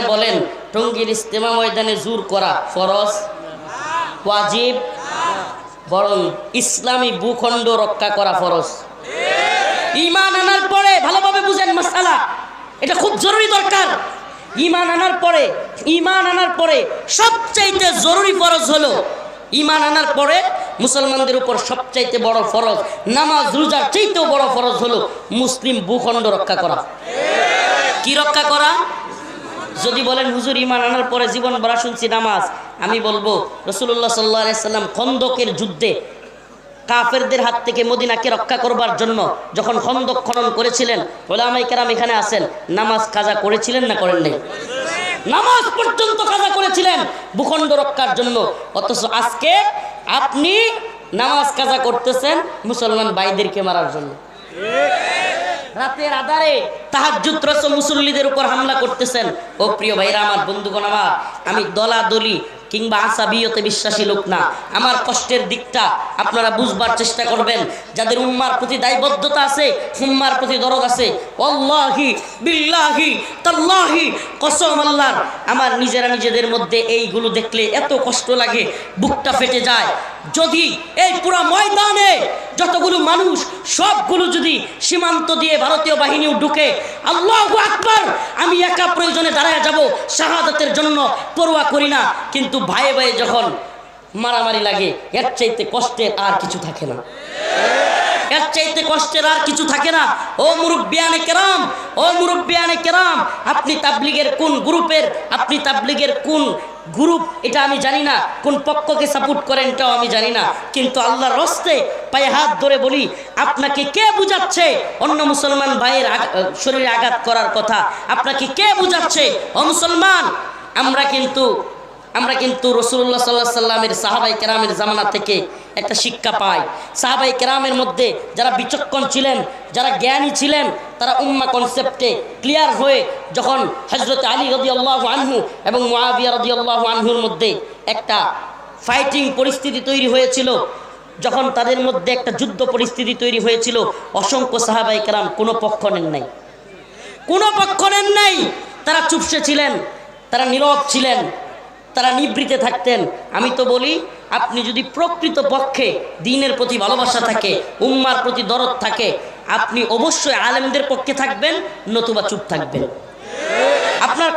আমারে বলেন, টঙ্গীর ইস্তেমা ময়দানে জোর করা ফরজ? ওয়াজিব? বরং ইসলামী ভূখণ্ড রক্ষা করা ফরজ। ইমান আনার পরে ভালোভাবে বুঝেন মাসালা এটা খুব জরুরি দরকার। ইমান আনার পরে, ইমান আনার পরে সবচাইতে জরুরি ফরজ হলো, ইমান আনার পরে মুসলমানদের উপর সবচাইতে বড় ফরজ, নামাজ, রোজার চাইতেও বড় ফরজ হলো মুসলিম ভূখণ্ড রক্ষা করা। কি রক্ষা করা? যদি বলেন, হুজুর ইমান আনার পরে জীবন বড়া শুনছি নামাজ। আমি বলব রসুল্লাহ সাল্লাহ সাল্লাম খন্দকের যুদ্ধে কাফেরদের হাত থেকে মদিনাকে রক্ষা করবার জন্য যখন খন্দক খনন করেছিলেন ওলামাই কেরাম এখানে আসেন নামাজ কাজা করেছিলেন না করেন নাই? নামাজ পর্যন্ত কাজা করেছিলেন ভূখণ্ড রক্ষার জন্য। অথচ আজকে আপনি নামাজ কাজা করতেছেন মুসলমান ভাইদেরকে মারার জন্য। রাতের আধারে তাহাজুদ্রস মুসল্লিদের উপর হামলা করতেছেন। ও প্রিয় ভাইরা, আমার বন্ধুগণ আমার, আমি দলাদলি কিংবা আসাবিয়তে বিশ্বাসী লোক না। আমার কষ্টের দিকটা আপনারা বুঝবার চেষ্টা করবেন। যাদের উম্মার প্রতি দায়বদ্ধতা আছে, উম্মার প্রতি দরদ আছে অল্লাহি বিল্লাহি তাল্লাহি কসম আল্লাহর। আমার নিজেরা নিজেদের মধ্যে এইগুলো দেখলে এত কষ্ট লাগে, বুকটা ফেটে যায়। যদি এই পুরা ময়দানে মানুষ সবগুলো যদি সীমান্ত দিয়ে ভারতীয় বাহিনীও ঢুকে, আল্লাহ আকবার, আমি একা প্রয়োজনে দাঁড়ায় যাব, শাহাদাতের জন্য পরোয়া করি না। কিন্তু ভাইয়ে ভাইয়ে যখন মারামারি লাগে, এর চাইতে কষ্টের আর কিছু থাকে না। এর চাইতে কষ্টের আর কিছু থাকে না। ও মুরব্বিয়ানে কেরাম ও মুরব্বিয়ানে কেরাম, আপনি তাবলিগের কোন গ্রুপের, আপনি তাবলিগের কোন গ্রুপ, এটা আমি জানি না। কোন পক্ষকে সাপোর্ট করেন, এটাও আমি জানি না। কিন্তু আল্লাহর রস্তে পায়ে হাত ধরে বলি, আপনাকে কে বুঝাচ্ছে? অন্য মুসলমান ভাইয়ের শরীরে আঘাত করার কথা। আপনাকে কে বুঝাচ্ছে? ও মুসলমান, আমরা কিন্তু আমরা কিন্তু রসুল্লাহ সাল্লাহ সাল্লামের সাহাবাই কেরামের জামানা থেকে একটা শিক্ষা পাই সাহাবাই কেরামের মধ্যে যারা বিচক্ষণ ছিলেন, যারা জ্ঞানী ছিলেন, তারা উম্মা কনসেপ্টে ক্লিয়ার হয়ে যখন হজরত আলী রদি আল্লাহ আনহু এবং মহাবিয়া রদি আল্লাহ আনহুর মধ্যে একটা ফাইটিং পরিস্থিতি তৈরি হয়েছিল, যখন তাদের মধ্যে একটা যুদ্ধ পরিস্থিতি তৈরি হয়েছিল, অসংখ্য সাহাবাই কেরাম কোনো পক্ষ নেন নাই। কোনো পক্ষ নেন নাই। তারা চুপসে ছিলেন, তারা নীরব ছিলেন তারা নিবৃতে থাকতেন। আমি তো বলি, আপনি যদি প্রকৃত পক্ষে দিনের প্রতি ভালোবাসা থাকে, উম্মার প্রতি দরদ থাকে, আপনি অবশ্যই আলেমদের পক্ষে থাকবেন, নতুবা চুপ থাকবেন। আপনার